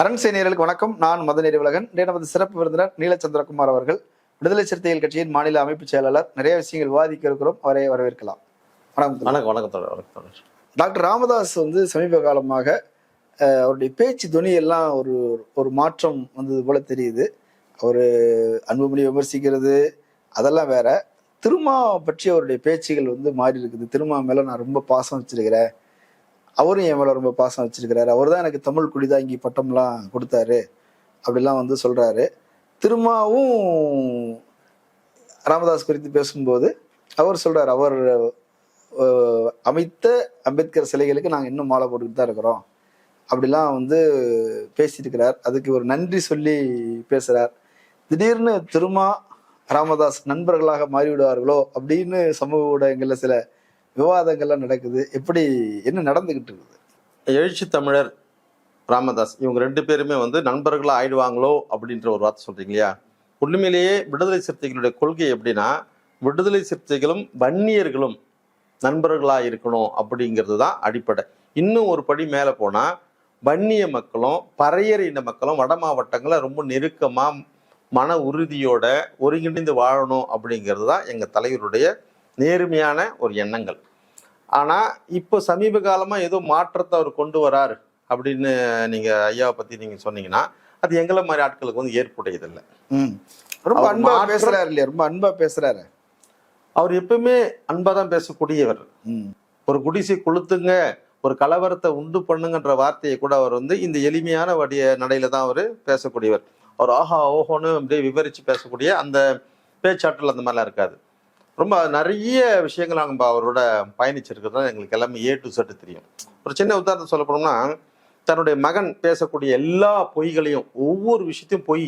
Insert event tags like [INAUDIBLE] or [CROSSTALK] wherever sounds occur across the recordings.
அரண் சேனியர்களுக்கு வணக்கம். நான் மதநேரி உலகன். இன்றைய நமது சிறப்பு விருந்தினர் நீலச்சந்திரகுமார் அவர்கள் விடுதலை சிறுத்தைகள் கட்சியின் மாநில அமைப்பு செயலாளர். நிறைய விஷயங்கள் விவாதிக்க இருக்கிறோம். அவரை வரவேற்கலாம். வணக்கம் வணக்கம் வணக்கம் வணக்கம் டாக்டர் ராமதாஸ் வந்து சமீப காலமாக அவருடைய பேச்சு துணி எல்லாம் ஒரு ஒரு மாற்றம் வந்தது போல தெரியுது. அவர் அன்புமணி விமர்சிக்கிறது அதெல்லாம் வேற. திருமா பற்றி அவருடைய பேச்சுகள் வந்து மாறி இருக்குது. திருமா மேல நான் ரொம்ப பாசம் வச்சிருக்கிறேன். அவரும் என் மேல ரொம்ப பாசம் வச்சிருக்கிறாரு. அவர் தான் எனக்கு தமிழ் குடிதாங்கி பட்டம்லாம் கொடுத்தாரு. அப்படிலாம் வந்து சொல்றாரு. திருமாவும் ராமதாஸ் குறித்து பேசும்போது அவர் சொல்றாரு அவர் அமைத்த அம்பேத்கர் சிலைகளுக்கு நாங்கள் இன்னும் மாலை போட்டுக்கிட்டு தான் இருக்கிறோம். அப்படிலாம் வந்து பேசியிருக்கிறார். அதுக்கு ஒரு நன்றி சொல்லி பேசுறார். திடீர்னு திருமா ராமதாஸ் நண்பர்களாக மாறிவிடுவார்களோ அப்படின்னு சமூக ஊடகங்களில் சில விவாதங்கள்லாம் நடக்குது. எப்படி என்ன நடந்துகிட்டு இருக்குது? எழுச்சி தமிழர் ராமதாஸ் இவங்க ரெண்டு பேருமே வந்து நண்பர்களாக ஆயிடுவாங்களோ அப்படின்ற ஒரு வார்த்தை சொல்றீங்க இல்லையா? உண்மையிலேயே விடுதலை சிறுத்தைகளுடைய கொள்கை எப்படின்னா விடுதலை சிறுத்தைகளும் வன்னியர்களும் நண்பர்களாக இருக்கணும் அப்படிங்கிறது தான் அடிப்படை. இன்னும் ஒரு படி மேலே போனால் வன்னிய மக்களும் பறையர் இன மக்களும் வட மாவட்டங்களில் ரொம்ப நெருக்கமாக மன உறுதியோட ஒருங்கிணைந்து வாழணும் அப்படிங்கிறது தான் எங்கள் தலைவருடைய நேர்மையான ஒரு எண்ணங்கள். ஆனா இப்போ சமீப காலமா ஏதோ மாற்றத்தை அவர் கொண்டு வராரு அப்படின்னு நீங்க ஐயாவை பத்தி நீங்க சொன்னீங்கன்னா அது எங்களை மாதிரி ஆட்களுக்கு வந்து ஏற்புடையதில்லை. ம். ரொம்ப அவர் அன்பா மாற்றம்- பேசுறாரு இல்லையா? ரொம்ப அன்பா பேசுறாரு. அவர் எப்பவுமே அன்பா தான் பேசக்கூடியவர். ம். ஒரு குடிசை கொளுத்துங்க ஒரு கலவரத்தை உண்டு பண்ணுங்கன்ற வார்த்தையை கூட அவர் வந்து இந்த எளிமையான வடிய நடையில தான் அவர் பேசக்கூடியவர். அவர் ஆஹா ஓஹோன்னு அப்படியே விவரிச்சு பேசக்கூடிய அந்த பேச்சாற்றல் அந்த மாதிரிலாம் இருக்காது. ரொம்ப நிறைய விஷயங்கள் நாங்கள் அவரோட பயணிச்சிருக்கிறது தான் எங்களுக்கு எல்லாமே ஏ டு செட்டு தெரியும். ஒரு சின்ன உதாரணத்தை சொல்லப்போனோம்னா தன்னுடைய மகன் பேசக்கூடிய எல்லா பொய்களையும் ஒவ்வொரு விஷயத்தையும் பொய்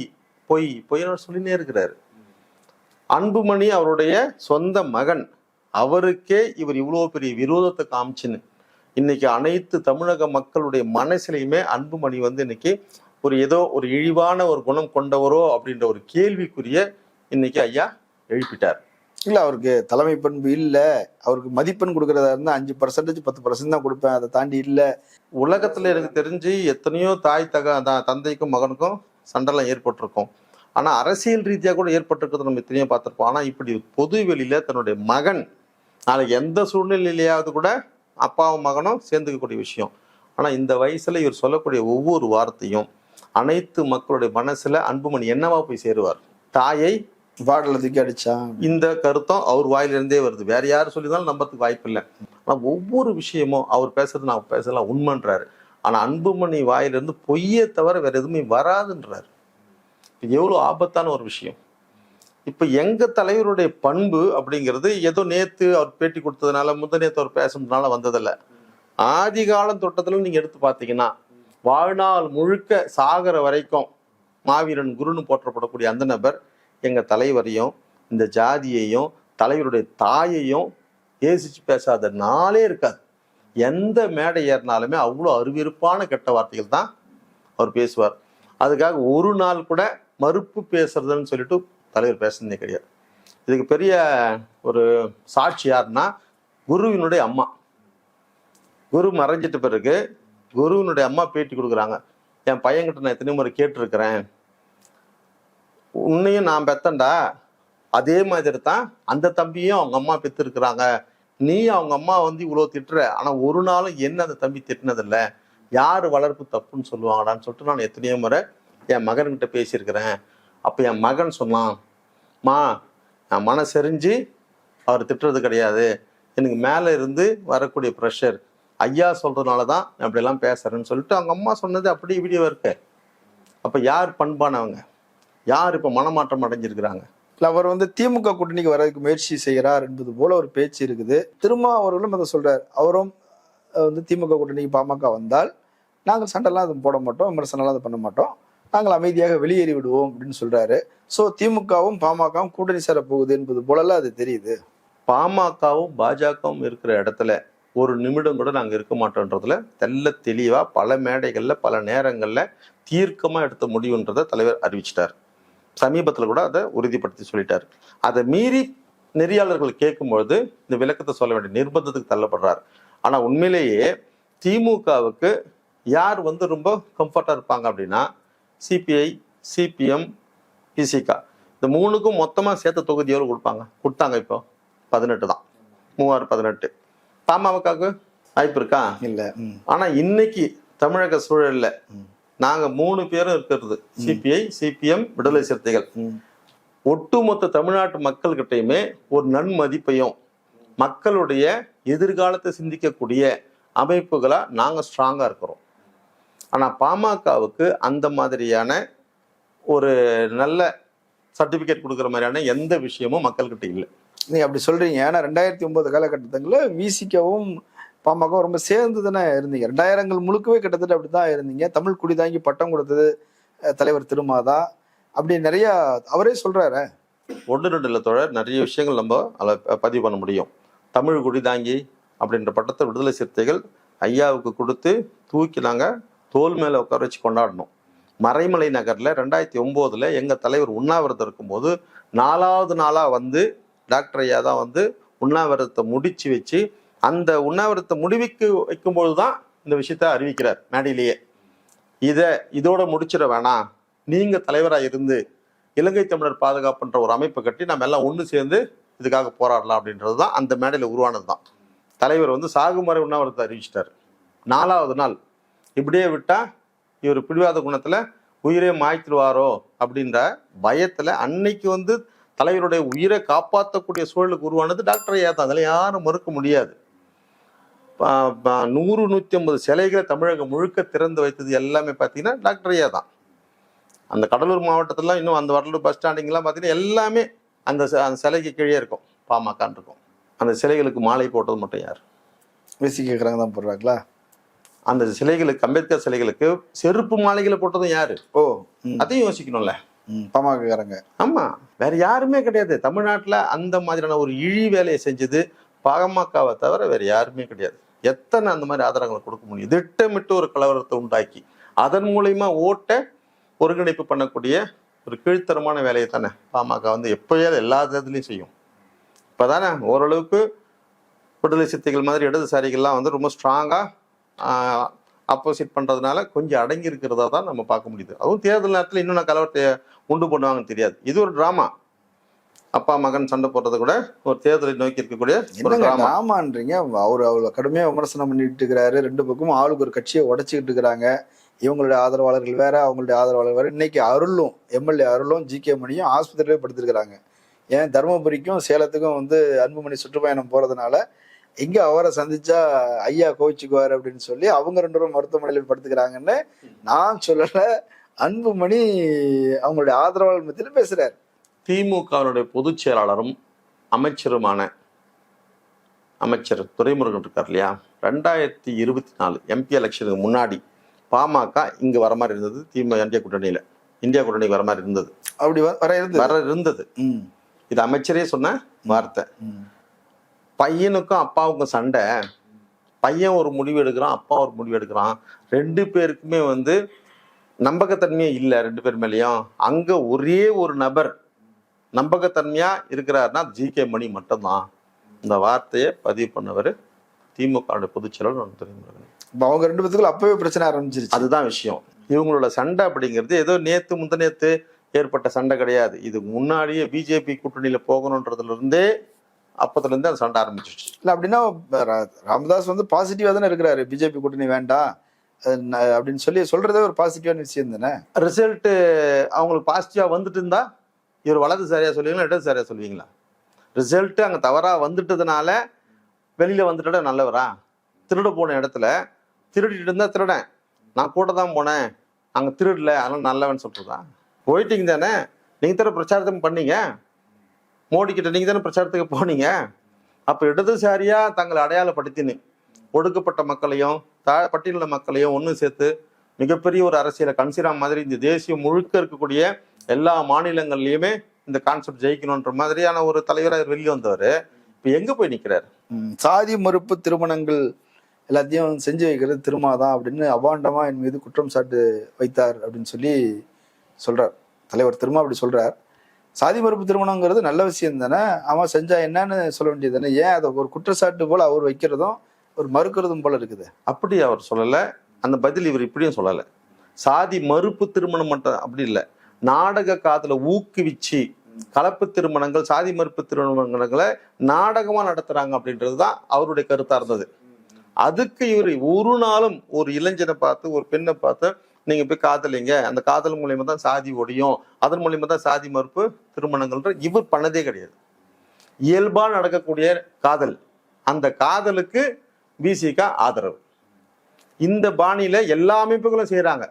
பொய் பொய்னு சொல்லினே இருக்கிறாரு. அன்புமணி அவருடைய சொந்த மகன் அவருக்கே இவர் இவ்வளோ பெரிய விரோதத்தை காமிச்சுன்னு. இன்னைக்கு அனைத்து தமிழக மக்களுடைய மனசிலையுமே அன்புமணி வந்து இன்னைக்கு ஒரு ஏதோ ஒரு இழிவான ஒரு குணம் கொண்டவரோ அப்படின்ற ஒரு கேள்விக்குரிய இன்னைக்கு ஐயா எழுப்பிட்டார். இல்லை அவருக்கு தலைமை பண்பு இல்லை. அவருக்கு மதிப்பெண் கொடுக்கறதா இருந்தால் அஞ்சு பர்சன்டேஜ் பத்து பர்சன்ட் தான் கொடுப்பேன். அதை தாண்டி இல்லை. உலகத்தில் எனக்கு தெரிஞ்சு எத்தனையோ தாய் தக தந்தைக்கும் மகனுக்கும் சண்டைலாம் ஏற்பட்டிருக்கும். ஆனால் அரசியல் ரீதியாக கூட ஏற்பட்டிருக்கிறது நம்ம எத்தனையோ பார்த்துருப்போம். ஆனால் இப்படி பொது வெளியில் தன்னுடைய மகன் நாளைக்கு எந்த சூழ்நிலையிலையாவது கூட அப்பாவும் மகனும் சேர்ந்துக்கக்கூடிய விஷயம். ஆனால் இந்த வயசில் இவர் சொல்லக்கூடிய ஒவ்வொரு வார்த்தையும் அனைத்து மக்களுடைய மனசில் அன்புமணி என்னவா போய் சேருவார்? தாயை பாடல தூக்கி அடிச்சான் இந்த கருத்தம் அவர் வாயிலிருந்தே வருது. வேற யார் சொல்லியிருந்தாலும் நம்பறதுக்கு வாய்ப்பு இல்லை ஆனால் ஒவ்வொரு விஷயமும் அவர் பேசுறது நான் பேசலாம் உண்மைன்றாரு. ஆனால் அன்புமணி வாயிலிருந்து பொய்யே தவிர வேற எதுவுமே வராதுன்றாரு. இப்போ எவ்வளோ ஆபத்தான ஒரு விஷயம். இப்போ எங்கள் தலைவருடைய பண்பு அப்படிங்கிறது ஏதோ நேற்று அவர் பேட்டி கொடுத்ததுனால முந்த நேற்று அவர் பேசுனதுனால வந்ததில்லை. ஆதி காலம் தொட்டத்துல நீங்கள் எடுத்து பார்த்தீங்கன்னா வாழ்நாள் முழுக்க சாகர வரைக்கும் மாவீரன் குருன்னு போற்றப்படக்கூடிய அந்த நபர் எங்கள் தலைவரையும் இந்த ஜாதியையும் தலைவருடைய தாயையும் ஏசிச்சு பேசாத நாளே இருக்காது. எந்த மேடை ஏறினாலுமே அவ்வளோ அருவிருப்பான கெட்ட வார்த்தைகள் தான் அவர் பேசுவார். அதுக்காக ஒரு நாள் கூட மறுப்பு பேசுறதுன்னு சொல்லிட்டு தலைவர் பேசுனதே கிடையாது. இதுக்கு பெரிய ஒரு சாட்சி யாருன்னா குருவினுடைய அம்மா. குரு மறைஞ்சிட்ட பிறகு குருவினுடைய அம்மா பேட்டி கொடுக்குறாங்க. என் பையன்கிட்ட நான் எத்தனை முறை கேட்டிருக்கிறேன். உன்னையும் நான் பெத்தண்டா அதே மாதிரி தான் அந்த தம்பியும் அவங்க அம்மா பெற்றிருக்கிறாங்க நீ அவங்க அம்மா வந்து இவ்வளோ திட்டுற. ஆனால் ஒரு நாளும் என்ன அந்த தம்பி திட்டினதில்லை. யார் வளர்ப்பு தப்புன்னு சொல்லுவாங்கடான்னு சொல்லிட்டு நான் எத்தனையோ முறை என் மகன்கிட்ட பேசியிருக்கிறேன். அப்போ என் மகன் சொன்னான் மா நான் மனசெறிஞ்சு அவர் திட்டுறது கிடையாது. எனக்கு மேலே இருந்து வரக்கூடிய ப்ரெஷர் ஐயா சொல்கிறதுனால தான் நான் இப்படியெல்லாம் பேசுகிறேன்னு சொல்லிட்டு அவங்க அம்மா சொன்னது அப்படியே வீடியோ இருக்கு. அப்போ யார் பண்பானவங்க? யார் இப்போ மனமாற்றம் அடைஞ்சிருக்கிறாங்க? இல்ல அவர் வந்து திமுக கூட்டணிக்கு வர்றதுக்கு முயற்சி செய்கிறார் என்பது போல ஒரு பேச்சு இருக்குது. திருமா அவர்களும் அதை சொல்றார். அவரும் வந்து திமுக கூட்டணிக்கு பாமக வந்தால் நாங்கள் சண்டைலாம் அது போட மாட்டோம் விமர்சனம்லாம் அது பண்ண மாட்டோம். நாங்கள் அமைதியாக வெளியேறி விடுவோம் அப்படின்னு சொல்றாரு. ஸோ திமுகவும் பாமகவும் கூட்டணி சேர போகுது என்பது போலலாம் அது தெரியுது. பாமகவும் பாஜகவும் இருக்கிற இடத்துல ஒரு நிமிடம் கூட நாங்கள் இருக்க மாட்டோன்றதுல தெல்ல தெளிவா பல மேடைகள்ல பல நேரங்கள்ல தீர்க்கமா எடுத்த முடிவுன்றதை தலைவர் அறிவிச்சிட்டார். சமீபத்தில் கூட அதை உறுதிப்படுத்தி சொல்லிட்டார். அதை மீறி நெறியாளர்கள் கேட்கும்பொழுது இந்த விளக்கத்தை சொல்ல வேண்டிய நிர்பந்தத்துக்கு தள்ளப்படுறார். ஆனா உண்மையிலேயே திமுகவுக்கு யார் வந்து ரொம்ப கம்ஃபர்ட்டாக இருப்பாங்க அப்படின்னா சிபிஐ சிபிஎம் பிசிகா இந்த மூணுக்கும் மொத்தமாக சேர்த்த தொகுதி எவ்வளோ கொடுப்பாங்க? கொடுத்தாங்க இப்போ பதினெட்டு தான். மூவாறு பதினெட்டு. பாமகவுக்கு வாய்ப்பு இருக்கா? இல்ல. ம். ஆனா இன்னைக்கு தமிழக சூழல்ல நாங்க மூணு பேரும் இருக்கிறது. சிபிஐ சிபிஎம் விடுதலை சிறுத்தைகள். ஒட்டுமொத்த தமிழ்நாட்டு மக்கள்கிட்டயுமே ஒரு நன்மதிப்பையும் மக்களுடைய எதிர்காலத்தை சிந்திக்கக்கூடிய அமைப்புகளா நாங்க ஸ்ட்ராங்கா இருக்கிறோம். ஆனா பாமகவுக்கு அந்த மாதிரியான ஒரு நல்ல சர்டிபிகேட் கொடுக்குற மாதிரியான எந்த விஷயமும் மக்கள்கிட்ட இல்லை. நீங்க அப்படி சொல்றீங்க. ஏன்னா ரெண்டாயிரத்தி ஒன்பது காலகட்டத்தில் விசிக்கவும் பாமக ரொம்ப சேர்ந்து தானே இருந்தீங்க? ரெண்டாயிரங்கள் முழுக்கவே கிட்டத்தட்ட அப்படிதான் இருந்தீங்க. தமிழ் குடி தாங்கி பட்டம் கொடுத்தது தலைவர் திருமாதா அப்படி நிறைய அவரே சொல்றாரு. ஒன்று ரெண்டு இல்லை தோழர் நிறைய விஷயங்கள் நம்ம அதில் பதிவு பண்ண முடியும். தமிழ் குடிதாங்கி அப்படின்ற பட்டத்தை விடுதலை சிறுத்தைகள் ஐயாவுக்கு கொடுத்து தூக்கி நாங்கள் தோல் மேலே உட்கார வச்சு கொண்டாடணும். மறைமலை நகரில் ரெண்டாயிரத்தி ஒம்போதில் எங்கள் தலைவர் உண்ணாவிரதம் இருக்கும்போது நாலாவது நாளாக வந்து டாக்டர் ஐயா தான் வந்து உண்ணாவிரதத்தை முடித்து வச்சு அந்த உண்ணாவிரதத்தை முடிவுக்கு வைக்கும்போது தான் இந்த விஷயத்த அறிவிக்கிறார் மேடையிலேயே. இதை இதோட முடிச்சிட வேணாம். நீங்கள் தலைவராக இருந்து இலங்கை தமிழர் பாதுகாப்புன்ற ஒரு அமைப்பை கட்டி நம்ம எல்லாம் ஒன்று சேர்ந்து இதுக்காக போராடலாம் அப்படின்றது தான் அந்த மேடையில் உருவானது தான் தலைவர் வந்து சாகுமறை உண்ணாவிரதத்தை அறிவிச்சிட்டார். நாலாவது நாள் இப்படியே விட்டால் இவர் பிடிவாத குணத்தில் உயிரே மாய்த்திடுவாரோ அப்படின்ற பயத்தில் அன்னைக்கு வந்து தலைவருடைய உயிரை காப்பாற்றக்கூடிய சூழலுக்கு உருவானது டாக்டர் ஐயா தான். அதில் யாரும் மறுக்க முடியாது. நூறு நூற்றி ஐம்பது சிலைகளை தமிழகம் முழுக்க திறந்து வைத்தது எல்லாமே பார்த்தீங்கன்னா டாக்டர் ஐயா தான். அந்த கடலூர் மாவட்டத்திலாம் இன்னும் அந்த வடலூர் பஸ் ஸ்டாண்டிங்லாம் பார்த்தீங்கன்னா எல்லாமே அந்த ச- அந்த சிலைக்கு கீழே இருக்கும் பாமகன்னு இருக்கும். அந்த சிலைகளுக்கு மாலை போட்டது மட்டும் யார்? விசி கேட்குறாங்க தான் போடுறாங்களா? அந்த சிலைகளுக்கு அம்பேத்கர் சிலைகளுக்கு செருப்பு மாலைகளை போட்டதும் யாரு? ஓ அதையும் யோசிக்கணும்ல. பாமகக்காரங்க. ஆமா வேற யாருமே கிடையாது. தமிழ்நாட்டுல அந்த மாதிரியான ஒரு இழி வேலையை செஞ்சது பாமகவை தவிர வேற யாருமே கிடையாது. எத்தனை அந்த மாதிரி ஆதாரங்களை கொடுக்க முடியும்? திட்டமிட்டு ஒரு கலவரத்தை உண்டாக்கி அதன் மூலயமா ஓட்ட ஒருங்கிணைப்பு பண்ணக்கூடிய ஒரு கீழ்த்தரமான வேலையை தானே பாமக வந்து எப்போயாவது எல்லா இதுலேயும் செய்யும். இப்போ தானே ஓரளவுக்கு விடுதலை சித்தைகள் மாதிரி இடதுசாரிகள்லாம் வந்து ரொம்ப ஸ்ட்ராங்காக அப்போசிட் பண்ணுறதுனால கொஞ்சம் அடங்கி இருக்கிறதா தான் நம்ம பார்க்க முடியுது. அதுவும் தேர்தல் நேரத்தில் இன்னும் நான் கலவரத்தை உண்டு பண்ணுவாங்கன்னு தெரியாது. இது ஒரு ட்ராமா அப்பா மகன் சண்டை போடுறது கூட ஒரு தேர்தலை நோக்கி இருக்கக்கூடிய ஆமான்றீங்க? அவர் அவ்வளவு கடுமையா விமர்சனம் பண்ணிட்டு இருக்கிறாரு. ரெண்டு பக்கமும் ஆளுக்கு ஒரு கட்சியை உடைச்சிக்கிட்டு இருக்கிறாங்க. இவங்களுடைய ஆதரவாளர்கள் வேற அவங்களுடைய ஆதரவாளர்கள் வேற. இன்னைக்கு அருளும் எம்எல்ஏ அருளும் ஜி கே மணியும் ஆஸ்பத்திரியிலே படுத்திருக்கிறாங்க. ஏன்? தருமபுரிக்கும் சேலத்துக்கும் வந்து அன்புமணி சுற்றுப்பயணம் போறதுனால இங்க அவரை சந்திச்சா ஐயா கோவிச்சுக்குவார் அப்படின்னு சொல்லி அவங்க ரெண்டு பேரும் மருத்துவமனையில் படுத்துக்கிறாங்கன்னு நான் சொல்லல. அன்புமணி அவங்களுடைய ஆதரவாளர் மத்தியில் பேசுறாரு. திமுகவினுடைய பொதுச் செயலாளரும் அமைச்சருமான அமைச்சர் துரைமுருகன் இருக்கார் இல்லையா? ரெண்டாயிரத்தி இருபத்தி நாலு எம்பி எலெக்ஷனுக்கு முன்னாடி பாமக இங்க வர மாதிரி இருந்தது திமுக இந்தியா கூட்டணியில. இந்தியா கூட்டணிக்கு வர மாதிரி இருந்தது. அப்படி வர இருந்து வர இருந்தது. இது அமைச்சரே சொன்ன வார்த்தை. பையனுக்கும் அப்பாவுக்கும் சண்டை. பையன் ஒரு முடிவு எடுக்கிறான் அப்பா ஒரு முடிவு எடுக்கிறான். ரெண்டு பேருக்குமே வந்து நம்பகத்தன்மையே இல்லை ரெண்டு பேர் மேலேயும். அங்க ஒரே ஒரு நபர் நம்பகத்தன்மையா இருக்கிறாருன்னா ஜி கே மணி மட்டும்தான். இந்த வார்த்தையை பதிவு பண்ணவர் திமுக பொதுச் செயலாளர் துரைமுருகன் இப்ப அவங்க ரெண்டு பேத்துக்குள்ள அப்பவே பிரச்சனை ஆரம்பிச்சிருச்சு. அதுதான் விஷயம். இவங்களோட சண்டை அப்படிங்கிறது ஏதோ நேத்து முந்தநேத்து ஏற்பட்ட சண்டை கிடையாது. இது முன்னாடியே பிஜேபி கூட்டணியில போகணுன்றதுல இருந்தே அப்பத்துல இருந்தே அந்த சண்டை ஆரம்பிச்சிருச்சு. இல்ல அப்படின்னா ராமதாஸ் வந்து பாசிட்டிவா தானே இருக்கிறாரு. பிஜேபி கூட்டணி வேண்டாம். அப்படின்னு சொல்லி சொல்றதே ஒரு பாசிட்டிவான விஷயம் தானே? ரிசல்ட் அவங்களுக்கு பாசிட்டிவா வந்துட்டு இருந்தா இவர் வலது சரியாக சொல்லுவீங்களா இடது சரியாக சொல்லுவீங்களா? ரிசல்ட்டு அங்கே தவறாக வந்துட்டதுனால வெளியில் வந்துட்டா நல்லவரா? திருட போன இடத்துல திருடிட்டு இருந்தால் திருடன். நான் கூட தான் போனேன் அங்கே திருடல அதனால் நல்லவன் சொல்கிறதா போயிட்டீங்க தானே? நீங்கள் தானே பிரச்சாரத்தை பண்ணீங்க? மோடி கிட்ட நீங்கள் தானே பிரச்சாரத்துக்கு போனீங்க? அப்போ இடதுசாரியாக தங்களை அடையாளப்படுத்தின்னு ஒடுக்கப்பட்ட மக்களையும் தா பட்டியல மக்களையும் ஒன்று சேர்த்து மிகப்பெரிய ஒரு அரசியலை கன்சிராம் மாதிரி இந்த தேசியம் முழுக்க இருக்கக்கூடிய எல்லா மாநிலங்கள்லயுமே இந்த கான்செப்ட் ஜெயிக்கணுன்ற மாதிரியான ஒரு தலைவராக வெளியே வந்தவர். இப்போ எங்க போய் நிக்கிறாரு? ம், சாதி மறுப்பு திருமணங்கள் எல்லாத்தையும் செஞ்சு வைக்கிறது திருமாதான் அப்படின்னு அபாண்டமா என் மீது குற்றம் சாட்டு வைத்தார் அப்படின்னு சொல்லி சொல்றார். தலைவர் திருமா அப்படி சொல்றார். சாதி மறுப்பு திருமணங்கிறது நல்ல விஷயம் தானே? அவன் செஞ்சா என்னன்னு சொல்ல வேண்டியது தானே? ஏன் அதை ஒரு குற்றச்சாட்டு போல அவர் வைக்கிறதும் ஒரு மறுக்கிறதும் போல இருக்குது? அப்படி அவர் சொல்லல. அந்த பதில் இவர் இப்படியும் சொல்லலை. சாதி மறுப்பு திருமணம் மட்டும் அப்படி இல்லை. நாடக காதல ஊக்குவிச்சு கலப்பு திருமணங்கள் சாதி மறுப்பு திருமணங்களை நாடகமா நடத்துறாங்க அப்படின்றது தான் அவருடைய கருத்தா இருந்தது. அதுக்கு இவர் ஒரு நாளும் ஒரு இளைஞனை பார்த்து ஒரு பெண்ணை பார்த்து நீங்க போய் காதலிங்க. அந்த காதல் மூலியமா தான் சாதி ஒடியும். அதன் மூலியமா தான் சாதி மறுப்பு திருமணங்கள்ன்ற இவர் பண்ணதே கிடையாது. இயல்பா நடக்கக்கூடிய காதல். அந்த காதலுக்கு பிசிகா ஆதரவு. இந்த பாணியில எல்லா அமைப்புகளும் செய்யறாங்க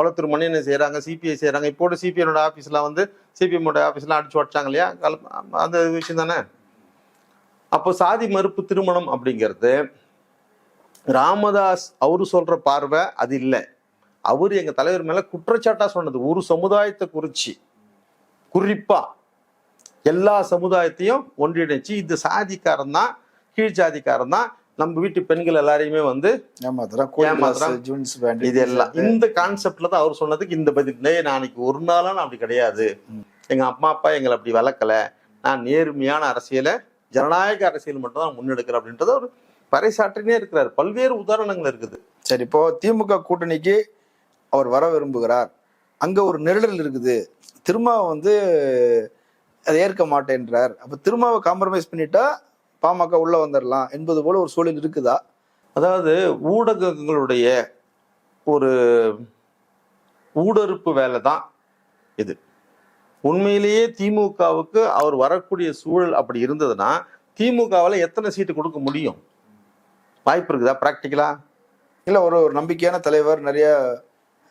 குளத்தூர் என்ன செய்கிறாங்க சிபிஐ செய்கிறாங்க இப்போ சிபிஐனோட ஆஃபீஸ்லாம் வந்து சிபிஎம்மோட ஆஃபீஸ்லாம் அடிச்சு உடச்சாங்க இல்லையா? கல- அந்த விஷயம் தானே? அப்போ சாதி மறுப்பு திருமணம் அப்படிங்கிறது ராமதாஸ் அவரு சொல்கிற பார்வை அது இல்லை. அவர் எங்கள் தலைவர் மேலே குற்றச்சாட்டாக சொன்னது. ஒரு சமுதாயத்தை குறித்து குறிப்பாக எல்லா சமுதாயத்தையும் ஒன்றிணைச்சு இந்த சாதிக்காரன் தான் கீழ் சாதிக்காரன் தான் நம்ம வீட்டு பெண்கள் எல்லாரையுமே வந்து பேண்ட் இது எல்லாம். இந்த கான்செப்ட்ல தான் அவர் சொன்னதுக்கு இந்த பதில். "டேய், நான் அன்னைக்கு ஒரு நாளும் நான் அப்படி கிடையாது. எங்க அம்மா அப்பா எங்களை அப்படி வளர்க்கல. நான் நேர்மையான அரசியலை ஜனநாயக அரசியல் மட்டும் தான் முன்னெடுக்கிறேன் அப்படின்றத ஒரு பறைசாற்றினே இருக்கிறார். பல்வேறு உதாரணங்கள் இருக்குது. சரி இப்போ திமுக கூட்டணிக்கு அவர் வர விரும்புகிறார். அங்க ஒரு நெருடல் இருக்குது. திருமாவை வந்து அதை ஏற்க மாட்டேன்றார். அப்ப திருமாவை காம்ப்ரமைஸ் பண்ணிட்டா பாமக உள்ள வந்துடலாம் என்பது போல ஒரு சூழல் இருக்குதா? அதாவது ஊடகங்களுடைய ஒரு ஊடறுப்பு வேலை தான் இது. உண்மையிலேயே திமுகவுக்கு அவர் வரக்கூடிய சூழல் அப்படி இருந்ததுன்னா திமுகவில் எத்தனை சீட்டு கொடுக்க முடியும்? வாய்ப்பு இருக்குதா? ப்ராக்டிக்கலா இல்ல ஒரு ஒரு நம்பிக்கையான தலைவர் நிறைய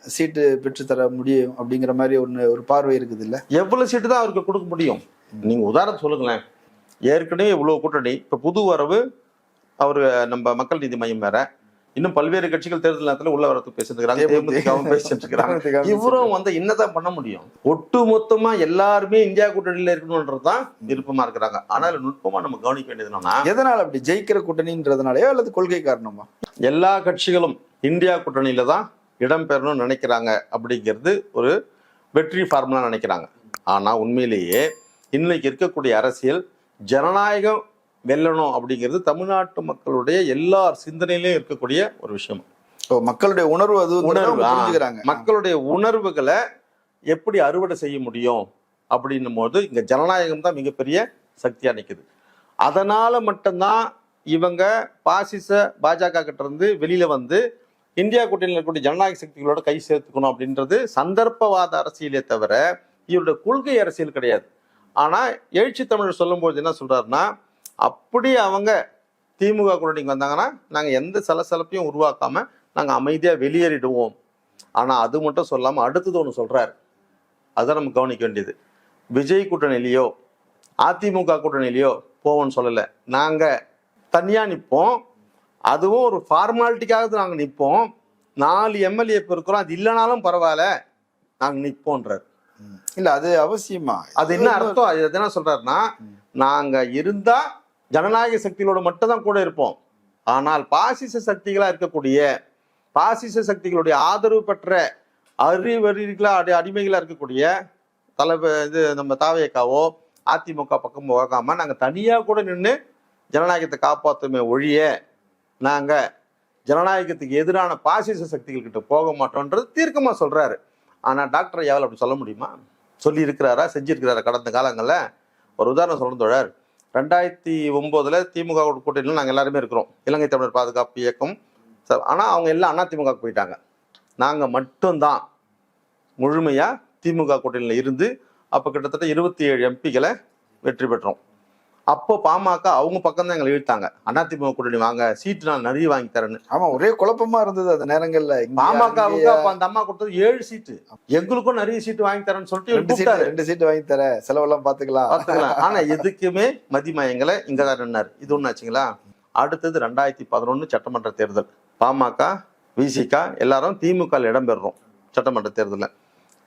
சீட்டு பெற்று தர முடியும் அப்படிங்கிற மாதிரி ஒன்று ஒரு பார்வை இருக்குது இல்ல எவ்வளவு சீட்டு தான் அவருக்கு கொடுக்க முடியும்? நீங்க உதாரணம் சொல்லுங்களேன். ஏற்கனவே இவ்வளவு கூட்டணி. இப்ப புது வரவு அவரு நம்ம மக்கள் நீதி மையம் வேற. இன்னும் பல்வேறு கட்சிகள் தேர்தல் நேரத்துல உள்ள வரத்து பேசிட்டு இருக்காங்க தேமுதிகவும் [LAUGHS] பேசிட்டு இருக்காங்க [LAUGHS] இவரும் [LAUGHS] வந்து என்னதான் பண்ண முடியும்? ஒட்டு மொத்தமா எல்லாருமே இந்தியா கூட்டணியில இருக்கணும்ன்றதுதான் விருப்பமா இருக்கிறாங்க. ஆனால் நுட்பமா நம்ம கவனிக்க வேண்டியது என்னன்னா எதனால அப்படி ஜெயிக்கிற கூட்டணின்றதுனாலயோ அல்லது கொள்கை காரணமா? எல்லா கட்சிகளும் இந்தியா கூட்டணியில தான் இடம்பெறணும்னு நினைக்கிறாங்க அப்படிங்கிறது ஒரு வெற்றி ஃபார்முலா நினைக்கிறாங்க. ஆனா உண்மையிலேயே இன்னைக்கு இருக்கக்கூடிய அரசியல் ஜனநாயகம் வெல்லணும் அப்படிங்கிறது தமிழ்நாட்டு மக்களுடைய எல்லார் சிந்தனையிலையும் இருக்கக்கூடிய ஒரு விஷயம். மக்களுடைய உணர்வு அது உணர்வு, மக்களுடைய உணர்வுகளை எப்படி அறுவடை செய்ய முடியும் அப்படின்னும் போது இங்க ஜனநாயகம் தான் மிகப்பெரிய சக்தியா நிக்குது. அதனால மட்டும்தான் இவங்க பாசிச பாஜக கிட்ட இருந்து வெளியில வந்து இந்தியா கூட்டணியில் இருக்கக்கூடிய ஜனநாயக சக்திகளோட கை சேர்த்துக்கணும் அப்படின்றது சந்தர்ப்பவாத அரசியலே தவிர இவருடைய கொள்கை அரசியல் கிடையாது. ஆனால் எழுச்சி தமிழர் சொல்லும்போது என்ன சொல்கிறாருன்னா அப்படி அவங்க திமுக கூட்டணிக்கு வந்தாங்கன்னா நாங்கள் எந்த சலசலப்பையும் உருவாக்காமல் நாங்கள் அமைதியாக வெளியேறிடுவோம். ஆனால் அது மட்டும் சொல்லாமல் அடுத்தது ஒன்று சொல்கிறார் அதை நம்ம கவனிக்க வேண்டியது. விஜய் கூட்டணியிலையோ அதிமுக கூட்டணியிலையோ போவோம்னு சொல்லலை. நாங்கள் தனியாக நிற்போம் அதுவும் ஒரு ஃபார்மாலிட்டிக்காக நாங்கள் நிற்போம் நாலு எம்எல்ஏ இப்போ இருக்கிறோம். அது இல்லைனாலும் பரவாயில்ல. நாங்கள் நிற்போன்றார் இல்ல அது அவசியமா? அது என்ன அர்த்தம்? அது என்ன சொல்றாருன்னா நாங்க இருந்தா ஜனநாயக சக்திகளோட மட்டும் தான் கூட இருப்போம். ஆனால் பாசிச சக்திகளா இருக்கக்கூடிய பாசிச சக்திகளுடைய ஆதரவு பெற்ற அறிவறிகளா அடி அடிமைகளா இருக்கக்கூடிய தலைவர் இது நம்ம தாவையக்காவோ அதிமுக பக்கம் போகாம நாங்க தனியா கூட நின்று ஜனநாயகத்தை காப்பாத்துமே ஒழிய நாங்க ஜனநாயகத்துக்கு எதிரான பாசிச சக்திகள் கிட்ட போக மாட்டோன்றது தீர்க்கமா சொல்றாரு. ஆனால் டாக்டர் ஐயாவில் அப்படி சொல்ல முடியுமா? சொல்லியிருக்கிறாரா செஞ்சுருக்கிறாரா கடந்த காலங்களில்? ஒரு உதாரணம் சொல்லணும் தோழர். ரெண்டாயிரத்தி ஒம்போதில் திமுக கூட்டணியில் நாங்கள் எல்லாருமே இருக்கிறோம். இலங்கை தமிழர் பாதுகாப்பு இயக்கம். ஆனால் அவங்க எல்லாம் அண்ணா திமுக போயிட்டாங்க. நாங்கள் மட்டும்தான் முழுமையாக திமுக கூட்டணியில் இருந்து அப்போ கிட்டத்தட்ட இருபத்தி ஏழு எம்பிகளை வெற்றி பெற்றோம். அப்போ பாமக அவங்க பக்கம் தான் எங்களை இழுத்தாங்க. அதிமுக கூட்டணி வாங்க சீட்டு நான் நிறைய வாங்கி தரேன்னு. ஆமா ஒரே குழப்பமா இருந்தது அந்த நேரங்கள்ல. பாமகவுக்கு? அப்ப அந்த அம்மா கொடுத்தது ஏழு சீட்டு எங்களுக்கும் நிறைய சீட்டு வாங்கி தரேன்னு சொல்லிட்டு ரெண்டு கூப்பிட்டாரு. ரெண்டு சீட்டு வாங்கி தர செலவெல்லாம் பாத்துக்கலாம். பார்த்துக்கலாம் ஆனா எதுக்குமே மதிமயங்களை இங்க தான் நின்னாரு. இது ஒண்ணு ஆச்சுங்களா? அடுத்தது ரெண்டாயிரத்தி பதினொன்னு சட்டமன்ற தேர்தல். பாமக விசிக எல்லாரும் திமுக இடம்பெறுறோம் சட்டமன்ற தேர்தலில்.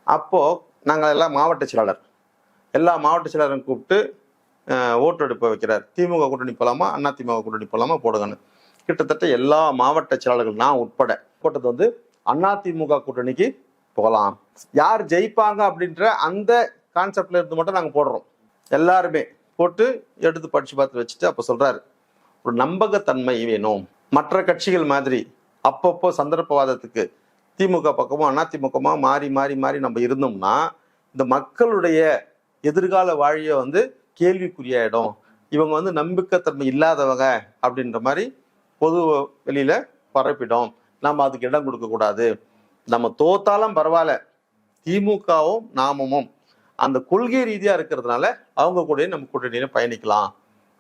அப்போ நாங்க எல்லாம் மாவட்ட செயலாளர். எல்லா மாவட்ட செயலாளரும் கூப்பிட்டு ஓட்டெடுப்பை வைக்கிறார். திமுக கூட்டணி போகலாமா அண்ணா திமுக கூட்டணி போகலாமா போடுங்கன்னு. கிட்டத்தட்ட எல்லா மாவட்ட செயலாளர்கள் நான் உட்பட போட்டது வந்து அண்ணா திமுக கூட்டணிக்கு போகலாம். யார் ஜெயிப்பாங்க அப்படின்ற அந்த கான்செப்ட்ல இருந்து மட்டும் நாங்கள் போடுறோம். எல்லாருமே போட்டு எடுத்து படிச்சு பார்த்து வச்சுட்டு அப்போ சொல்றாரு. ஒரு நம்பகத்தன்மை வேணும். மற்ற கட்சிகள் மாதிரி அப்பப்போ சந்தர்ப்பவாதத்துக்கு திமுக பக்கமோ அதிமுகமோ மாறி மாறி மாறி நம்ம இருந்தோம்னா இந்த மக்களுடைய எதிர்கால வாழியை வந்து கேள்விக்குரிய இடம். இவங்க வந்து நம்பிக்கைத்தன்மை இல்லாதவங்க அப்படின்ற மாதிரி பொது வெளியில பரப்பிடும். நம்ம அதுக்கு இடம் கொடுக்க கூடாது. நம்ம தோத்தாலும் பரவாயில்ல. திமுகவும் நாமமும் அந்த கொள்கை ரீதியா இருக்கிறதுனால அவங்க கூட நம்ம கூட்டணியில பயணிக்கலாம்.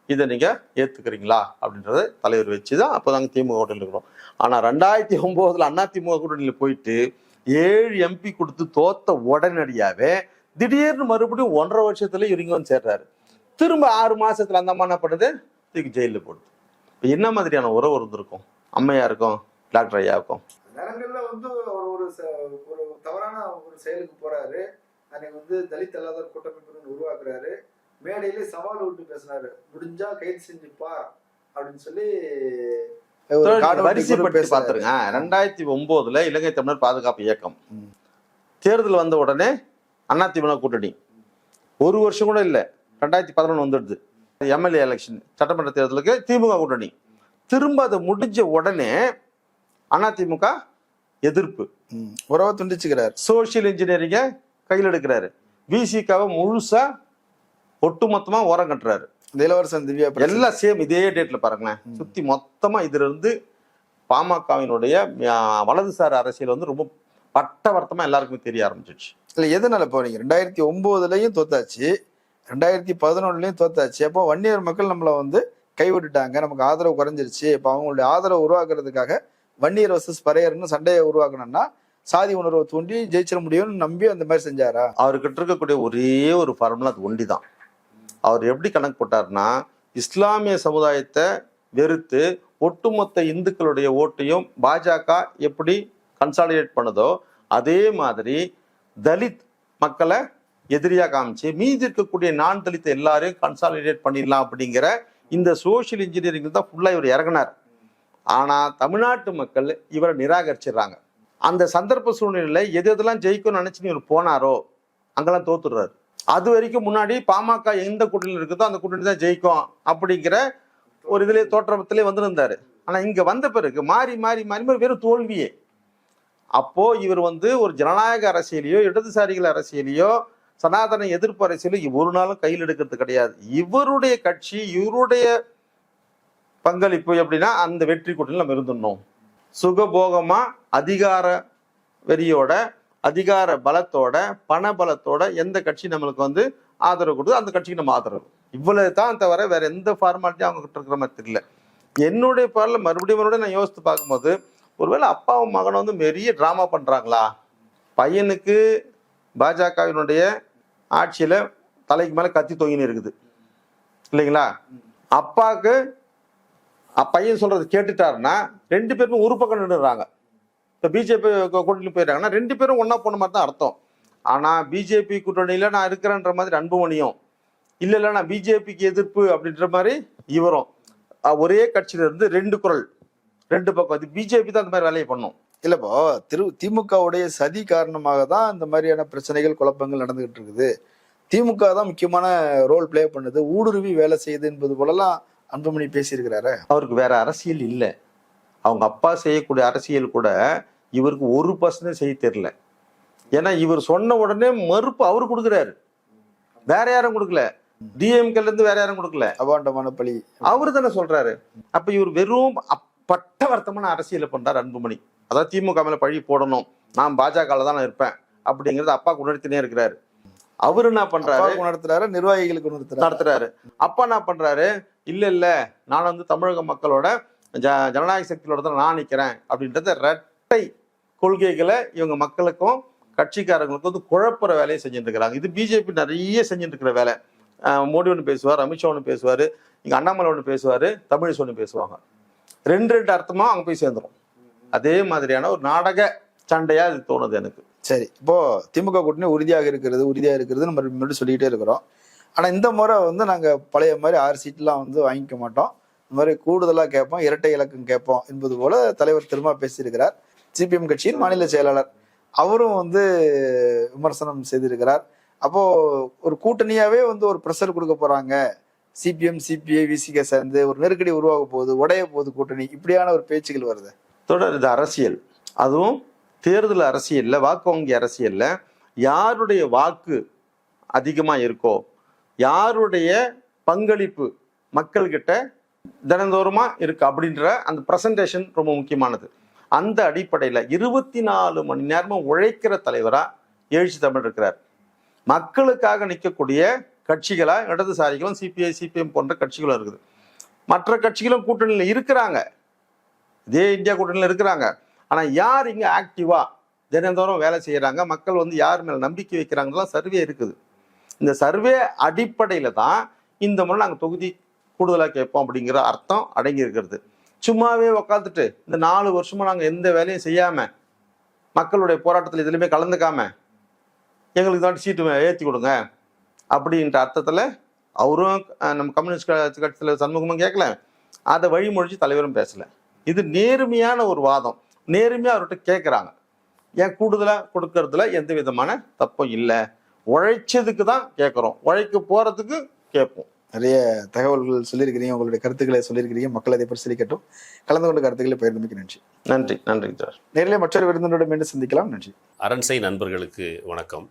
இதை நீங்க ஏத்துக்கிறீங்களா? அப்படின்றத தலைவர் வச்சு தான் அப்போதாங்க திமுக கூட்டணியில் இருக்கிறோம். ஆனா ரெண்டாயிரத்தி ஒன்பதுல அண்ணா திமுக கூட்டணியில போயிட்டு ஏழு எம்பி கொடுத்து தோத்த உடனடியாவே திடீர்னு மறுபடியும் ஒன்றரை வருஷத்துல இவங்க வந்து சேர்றாரு. திரும்ப ஆறு மாசத்துல அந்த அம்மா என்ன பண்ணுது? தூக்கி ஜெயிலில் போடுது. இப்ப என்ன மாதிரியான உறவு இருந்திருக்கும்? அம்மையாருக்கும் டாக்டர் ஐயாவுக்கும் நேரங்கள்ல வந்து ஒரு ஒரு தவறான ஒரு செயலுக்கு போறாரு. அன்னைக்கு வந்து தலித் அல்லாத கூட்டமைப்புன்னு உருவாக்குறாரு. மேடையிலே சவால் விட்டு பேசினாரு. முடிஞ்சா கைது செஞ்சுப்பா அப்படின்னு சொல்லி. பார்த்துருங்க ரெண்டாயிரத்தி ஒன்பதுல இலங்கை தமிழர் பாதுகாப்பு இயக்கம். தேர்தல் வந்த உடனே அதிமுக கூட்டணி. ஒரு வருஷம் கூட இல்லை. ரெண்டாயிரத்தி பதினொன்று வந்துடுது. எம்எல்ஏ எலெக்ஷன் சட்டமன்ற தேர்தலுக்கு திமுக கூட்டணி. திரும்ப அது முடிஞ்ச உடனே அதிமுக எதிர்ப்பு. உறவை துண்டிச்சுக்கிறார். சோஷியல் இன்ஜினியரிங்கை கையில் எடுக்கிறாரு. விசிகாவை முழுசா ஒட்டுமொத்தமா ஓரம் கட்டுறாரு. இளவரசன் திவ்யா. எல்லாம் சேம் இதே டேட்ல பாருங்களேன். சுத்தி மொத்தமா இதுல இருந்து பாமகவினுடைய வலதுசாரி அரசியல் வந்து ரொம்ப பட்டவர்த்தமா எல்லாருக்குமே தெரிய ஆரம்பிச்சிடுச்சு. இல்ல எதனால இப்போ நீங்க ரெண்டாயிரத்தி ஒன்பதுலயும் தோத்தாச்சு. ரெண்டாயிரத்தி பதினொன்னுலயும் தோத்தாச்சு. அப்போ வன்னியர் மக்கள் நம்மளை வந்து கைவிட்டுட்டாங்க. நமக்கு ஆதரவு குறைஞ்சிருச்சு. இப்போ அவங்களுடைய ஆதரவு உருவாக்குறதுக்காக வன்னியர் வர்சஸ் பறையர்னு சண்டையை உருவாக்கணும்னா சாதி உணர்வை தூண்டி ஜெயிச்சிட முடியும்னு நம்பி அந்த மாதிரி செஞ்சாரா? அவர்கிட்ட இருக்கக்கூடிய ஒரே ஒரு ஃபார்முலா அது ஒண்டி தான் அவர் எப்படி கணக்கு போட்டார்னா இஸ்லாமிய சமுதாயத்தை வெறுத்து ஒட்டுமொத்த இந்துக்களுடைய ஓட்டையும் பாஜக எப்படி கன்சாலிடேட் பண்ணுதோ அதே மாதிரி தலித் மக்களை எதிரியாக காமிச்சு மீதி இருக்கக்கூடிய நான் தலித்த எல்லாரையும் கன்சாலிடேட் பண்ணிடலாம் அப்படிங்கிற இந்த சோஷியல் இன்ஜினியரிங் தான் ஃபுல்லாக இவர் இறங்கினார். ஆனால் தமிழ்நாட்டு மக்கள் இவரை நிராகரிச்சிடுறாங்க. அந்த சந்தர்ப்ப சூழ்நிலையில் எது எதெல்லாம் ஜெயிக்கும்னு நினச்சின்னு இவர் போனாரோ அங்கெல்லாம் தோத்துடுறாரு. அது வரைக்கும் முன்னாடி பாமக எந்த கூட்டணியில் இருக்குதோ அந்த கூட்டணி தான் ஜெயிக்கும் அப்படிங்கிற ஒரு இதுலேயே தோற்றத்திலே வந்துருந்தார். ஆனால் இங்கே வந்த பிறகு மாறி மாறி மாறி மாறி வெறும் தோல்வியே. அப்போது இவர் வந்து ஒரு ஜனநாயக அரசியலையோ இடதுசாரிகள் அரசியலையோ சனாதன எதிர்ப்பு அரசியலையோ ஒரு நாளும் கையில் எடுக்கிறது கிடையாது. இவருடைய கட்சி இவருடைய பங்களிப்பு எப்படின்னா அந்த வெற்றி கூட்டணியில் நம்ம இருந்துடணும். சுகபோகமா அதிகார வெறியோட அதிகார பலத்தோட பண பலத்தோட எந்த கட்சி நம்மளுக்கு வந்து ஆதரவு கொடுத்து அந்த கட்சிக்கு நம்ம ஆதரவு. இவ்வளவு தான் தவிர வேற எந்த ஃபார்மாலிட்டியும் அவங்க கிட்ட இருக்கிற மாதிரி தெரியல. என்னுடைய பாடல மறுபடியும் மறுபடியும் நான் யோசித்து பார்க்கும்போது ஒருவேளை அப்பாவும் மகனும் வந்து பெரிய ட்ராமா பண்றாங்களா? பையனுக்கு பாஜகவினுடைய ஆட்சியில் தலைக்கு மேலே கத்தி தொங்கின்னு இருக்குது. இல்லைங்களா? அப்பாவுக்கு பையன் சொல்றது கேட்டுட்டாருன்னா ரெண்டு பேருமே ஒரு பக்கம் நின்றுறாங்க இப்போ பிஜேபி கூட்டணி போயிட்டாங்கன்னா ரெண்டு பேரும் ஒன்றா போன மாதிரி தான் அர்த்தம். ஆனால் பிஜேபி கூட்டணியில் நான் இருக்கிறேன்ற மாதிரி அன்புமணியும் இல்லை இல்லை நான் பிஜேபிக்கு எதிர்ப்பு அப்படின்ற மாதிரி இவரும் ஒரே கட்சியிலிருந்து ரெண்டு குரல் ரெண்டு பக்கம். இது பிஜேபி தான் அந்த மாதிரி வேலையை பண்ணும். இல்லப்போ திரு திமுகவுடைய சதி காரணமாக தான் இந்த மாதிரியான பிரச்சனைகள் குழப்பங்கள் நடந்துகிட்டு இருக்குது. திமுக தான் முக்கியமான ரோல் ப்ளே பண்ணுது. ஊடுருவி வேலை செய்யுது என்பது போலலாம் அன்புமணி பேசியிருக்கிறாரு. அவருக்கு வேற அரசியல் இல்லை. அவங்க அப்பா செய்யக்கூடிய அரசியல் கூட இவருக்கு ஒரு பர்சன்ட் செய்ய தெரியல. ஏன்னா இவர் சொன்ன உடனே மறுப்பு அவர் கொடுக்குறாரு. வேற யாரும் கொடுக்கல. டிஎம்கேல இருந்து வேற யாரும் கொடுக்கல. அபாண்டமான பழி. அவரு தானே சொல்றாரு. அப்ப இவர் வெறும் அப்- பட்டவர்த்தமான அரசியலை பண்றாரு அன்புமணி. அதாவது திமுக மேல பழி போடணும். நான் பாஜகல தான் நான் இருப்பேன். அப்படிங்கறது அப்பா உணர்த்தினே இருக்கிறாரு. அவரு என்ன பண்றாரு? உணர்த்துறாரு நிர்வாகிகளுக்கு உணர்த்துறாரு. நடத்துறாரு. அப்பா என்ன பண்றாரு? இல்ல இல்ல நான் வந்து தமிழக மக்களோட ஜ- ஜனநாயக சக்தியோட தான் நான் நிக்கிறேன். அப்படின்றத ரெட்டை கொள்கைகளை இவங்க மக்களுக்கும் கட்சிக்காரங்களுக்கும் வந்து குழப்புற வேலையை செஞ்சுட்டு இருக்கிறாங்க. இது பிஜேபி நிறைய செஞ்சுட்டு இருக்கிற வேலை. மோடி ஒன்று பேசுவார் அமித்ஷா ஒன்று பேசுவார் இங்க அண்ணாமலை ஒன்று பேசுவார் தமிழிசை ஒன்று பேசுவாங்க. ரெண்டு ரெண்டு அர்த்தமா அங்கே போய் சேர்ந்துரும். அதே மாதிரியான ஒரு நாடக சண்டையா இது தோணுது எனக்கு. சரி இப்போ திமுக கூட்டணி உறுதியாக இருக்கிறது உறுதியாக இருக்கிறது நம்ம முன்னாடி சொல்லிக்கிட்டே இருக்கிறோம். ஆனால் இந்த முறை வந்து நாங்கள் பழைய மாதிரி ஆறு சீட்லாம் வந்து வாங்கிக்க மாட்டோம். இந்த மாதிரி கூடுதலாக கேட்போம் இரட்டை இலக்கம் கேட்போம் என்பது போல தலைவர் திரும்ப பேசியிருக்கிறார். சிபிஎம் கட்சியின் மாநில செயலாளர் அவரும் வந்து விமர்சனம் செய்திருக்கிறார். அப்போ ஒரு கூட்டணியாவே வந்து ஒரு ப்ரெஷர் கொடுக்க போறாங்க. சிபிஎம் சிபிஐ விசிக சேர்ந்து ஒரு நெருக்கடி உருவாக போகுது உடைய போகுது கூட்டணி. இப்படியான ஒரு பேச்சுகள் வருது. தொடருது அரசியல். அதுவும் தேர்தல் அரசியல்ல வாக்கு வங்கி அரசியல்ல யாருடைய வாக்கு அதிகமா இருக்கோ யாருடைய பங்களிப்பு மக்கள்கிட்ட தினந்தோறுமா இருக்கு அப்படின்ற அந்த பிரசன்டேஷன் ரொம்ப முக்கியமானது. அந்த அடிப்படையில் இருபத்தி நாலு மணி நேரமும் உழைக்கிற தலைவராக எழுச்சி தமிழ் இருக்கிறார். மக்களுக்காக நிற்கக்கூடிய கட்சிகளாக இடதுசாரிகளும் சிபிஐ சிபிஎம் போன்ற கட்சிகளும் இருக்குது. மற்ற கட்சிகளும் கூட்டணியில் இருக்கிறாங்க. இதே இந்தியா கூட்டணியில் இருக்கிறாங்க. ஆனால் யார் இங்கே ஆக்டிவாக தினந்தோறும் வேலை செய்கிறாங்க மக்கள் வந்து யார் மேலே நம்பிக்கை வைக்கிறாங்கலாம் சர்வே இருக்குது. இந்த சர்வே அடிப்படையில் தான் இந்த முறை நாங்கள் தொகுதி கூடுதலாக கேட்போம் அப்படிங்கிற அர்த்தம் அடங்கி இருக்கிறது. சும்மாவே உக்காந்துட்டு இந்த நாலு வருஷமாக நாங்கள் எந்த வேலையும் செய்யாமல் மக்களுடைய போராட்டத்தில் எதுலையுமே கலந்துக்காம எங்களுக்கு தான் சீட்டு ஏற்றி கொடுங்க. அப்படின்ற அர்த்தத்தில் அவரும் நம்ம கம்யூனிஸ்ட் கட்சி கட்சியில் சண்முகமும் கேட்கல அதை வழிமொழிச்சு தலைவரும் பேசல. இது நேர்மையான ஒரு வாதம். நேர்மையாக அவர்கிட்ட கேட்குறாங்க ஏன் கூடுதலாக கொடுக்கறதுல எந்த விதமான தப்பும் இல்லை. உழைச்சதுக்கு தான் கேட்குறோம் உழைக்க போகிறதுக்கு கேட்போம். நிறைய தகவல்கள் சொல்லியிருக்கிறீங்க. உங்களுடைய கருத்துக்களை சொல்லியிருக்கிறீங்க. மக்கள் அதை பரிசீலிக்கட்டும். கலந்து கொண்ட கருத்துக்களை பகிர்ந்தமைக்கு நன்றி. நன்றி. நன்றி சார். நேரிலே மற்றொரு விருந்தினோட மீண்டும் சந்திக்கலாம். நன்றி. அரண்சை நண்பர்களுக்கு வணக்கம்.